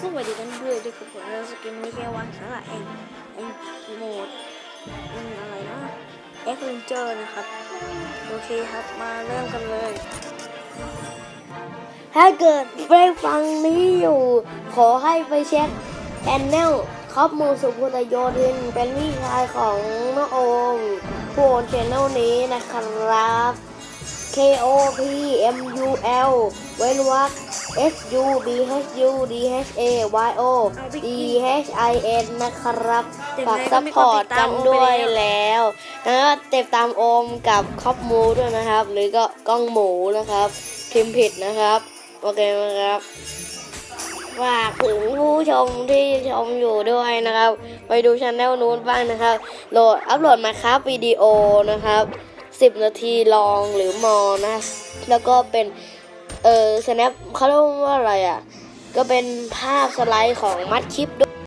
สวัสดีกันด้วยด้วยกับผมเราสกินมิเกลวันสาระเองเองโหมดอืมอะไรนะเอ็กเลนเจอร์นะครับ โอเคครับมาเริ่มกันเลย ถ้าเกิดได้ฟังนี้อยู่ ขอให้ไปเช็คแอนเนลครอบมูสุพุทธโยธินเป็นพี่ชายของน้องโอมผู้โอนชแนลนี้นะครับ K O P M U L เว้นวรรค S U B H U D H A Y O D H I N นะครับฝากซัพพอร์ตกันด้วยแล้วแล้วก็ติดตามโอมกับครอบมูด้วยนะครับ หรือก็กล้องหมูนะครับ พิมพ์ผิดนะครับ โอเคไหมครับฝากถึงผู้ชมที่ชมอยู่ด้วยนะครับ ไปดูช anel นู้นบ้างนะครับ โหลดอัพโหลดมาครับวิดีโอนะครับ 10 นาทีลองหรือมอนะ แล้วก็เป็นเออ snap เขาเรียกว่าอะไรอะ ก็เป็นภาพสไลด์ของมัดคลิป